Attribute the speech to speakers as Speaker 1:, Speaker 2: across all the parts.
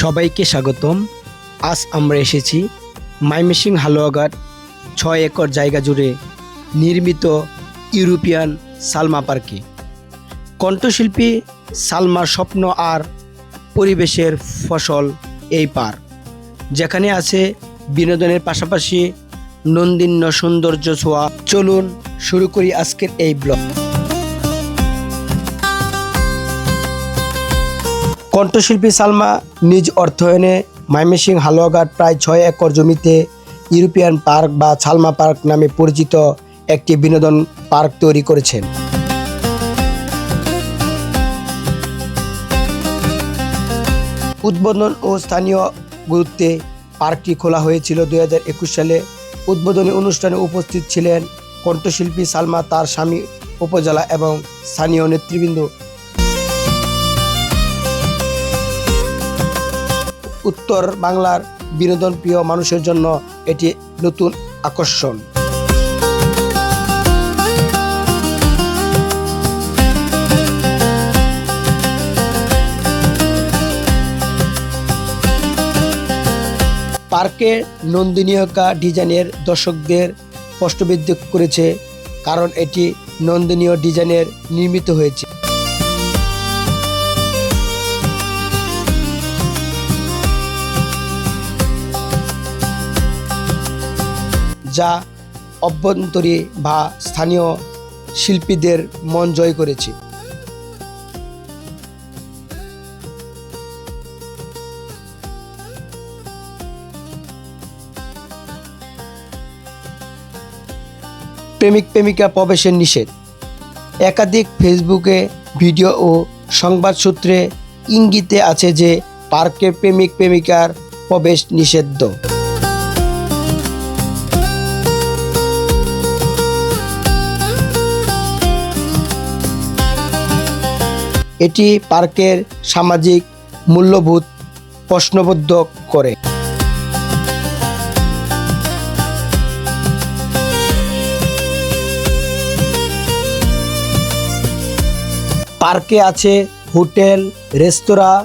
Speaker 1: সবাইকে স্বাগতম। আজ আমরা এসেছি মাইমেসিং হালুয়াঘাট ছয় একর জায়গা জুড়ে নির্মিত ইউরোপিয়ান সালমা পার্কে। কণ্ঠশিল্পী সালমার স্বপ্ন আর পরিবেশের ফসল এই পার্ক, যেখানে আছে বিনোদনের পাশাপাশি নন্দিন্য সৌন্দর্য ছোঁয়া। চলুন শুরু করি আজকের এই ব্লগ। কণ্ঠশিল্পী সালমা নিজ অর্থায়নে ময়মনসিংহ হালুয়াঘাট প্রায় ছয় একর জমিতে ইউরোপিয়ান পার্ক বা সালমা পার্ক নামে পরিচিত একটি বিনোদন পার্ক তৈরি করেছেন। উদ্বোধন ও স্থানীয় গুরুত্বে পার্কটি খোলা হয়েছিল দুই হাজার একুশ সালে। উদ্বোধনী অনুষ্ঠানে উপস্থিত ছিলেন কণ্ঠশিল্পী সালমা, তার স্বামী উপজেলা এবং স্থানীয় নেতৃবৃন্দ। উত্তর বাংলার বিনোদন প্রিয় মানুষের জন্য এটি নতুন আকর্ষণ। পার্কের নন্দিনীয়কা ডিজাইনের দর্শকদের স্পষ্টবিদ্ধ করেছে, কারণ এটি নন্দনীয় ডিজাইনের নির্মিত হয়েছে। যা অভ্যন্তরী বা স্থানীয় শিল্পীদের মন জয় করেছে। প্রেমিক প্রেমিকা প্রবেশের নিষেধ। একাধিক ফেসবুকে ভিডিও ও সংবাদ সূত্রে ইঙ্গিতে আছে যে, পার্কে প্রেমিক প্রেমিকার প্রবেশ নিষিদ্ধ। এটি পার্কের সামাজিক মূল্যবোধ প্রশ্নবদ্ধ করে। পার্কে আছে হোটেল, রেস্তোরাঁ,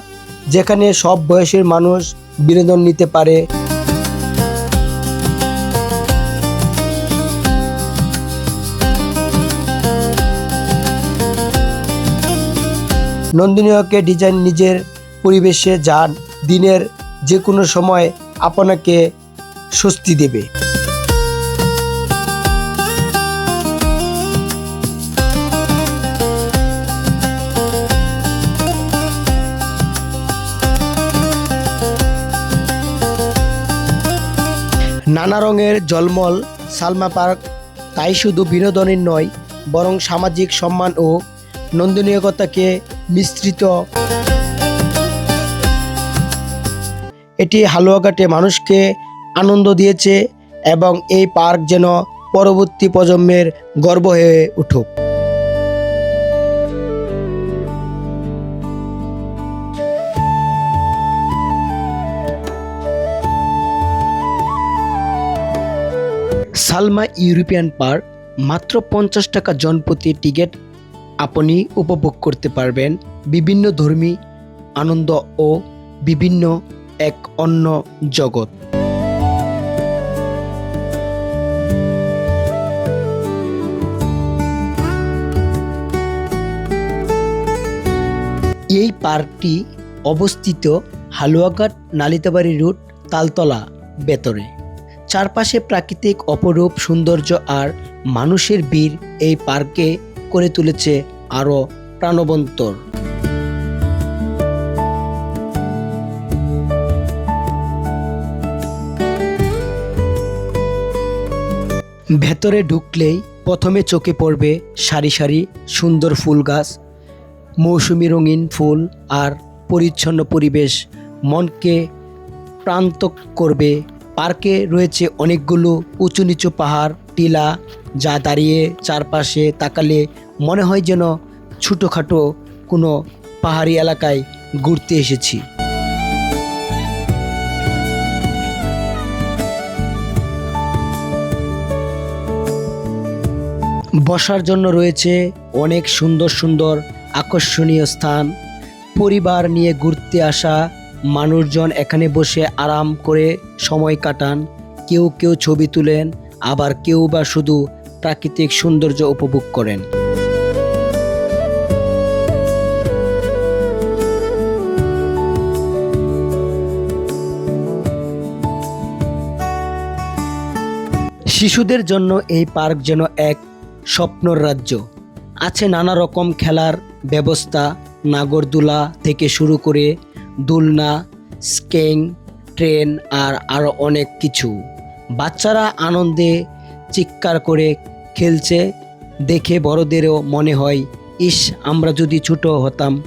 Speaker 1: যেখানে সব বয়সের মানুষ বিনোদন নিতে পারে। নন্দিনীয়কে ডিজাইন নিজের পরিবেশে যা দিনের যে কোনো সময় আপনাকে স্বস্তি দেবে। নানা রঙের জলমল সালমা পার্ক, তাই শুধু বিনোদনের নয়, বরং সামাজিক সম্মান ও নন্দনীয়তাকে মিশ্রিত। এটি হালুয়াঘাটে মানুষকে আনন্দ দিয়েছে এবং এই পার্ক যেন পরবর্তী প্রজন্মের গর্ব হয়ে উঠুক। সালমা ইউরোপিয়ান পার্ক মাত্র পঞ্চাশ টাকা জনপ্রতি টিকিট আপনি উপভোগ করতে পারবেন বিভিন্ন ধর্মী আনন্দ ও বিভিন্ন এক অন্য জগৎ। এই পার্কটি অবস্থিত হালুয়াঘাট নালিতাবাড়ি রুট তালতলা বেতরে চারপাশে প্রাকৃতিক অপরূপ সৌন্দর্য আর মানুষের ভিড় এই পার্কে করে তুলেছে আরও প্রাণবন্তর। ভেতরে ঢুকলেই প্রথমে চোখে পড়বে সারি সারি সুন্দর ফুল গাছ, মৌসুমি রঙিন ফুল আর পরিচ্ছন্ন পরিবেশ। মনকে প্রান্ত করবে পার্কে রয়েছে অনেকগুলো উঁচু নিচু পাহাড়, টিলা যা দাঁড়িয়ে চারপাশে তাকালে মনে হয় যেন ছোটোখাটো কোনো পাহাড়ি এলাকায় ঘুরতে এসেছি। বসার জন্য রয়েছে অনেক সুন্দর সুন্দর আকর্ষণীয় স্থান। পরিবার নিয়ে ঘুরতে আসা মানুষজন এখানে বসে আরাম করে সময় কাটান। কেউ কেউ ছবি তুলেন, আবার কেউ বা শুধু প্রাকৃতিক সৌন্দর্য উপভোগ করেন। শিশুদের জন্য এই পার্ক যেন এক স্বপ্নর রাজ্য। আছে নানা রকম খেলার ব্যবস্থা, নাগরদোলা থেকে শুরু করে দোলনা স্কেং ট্রেন আর আরও অনেক কিছু। বাচ্চারা আনন্দে চিৎকার করে খেলছে, দেখে বড়দেরও মনে হয়, ইস, আমরা যদি ছোট হতাম।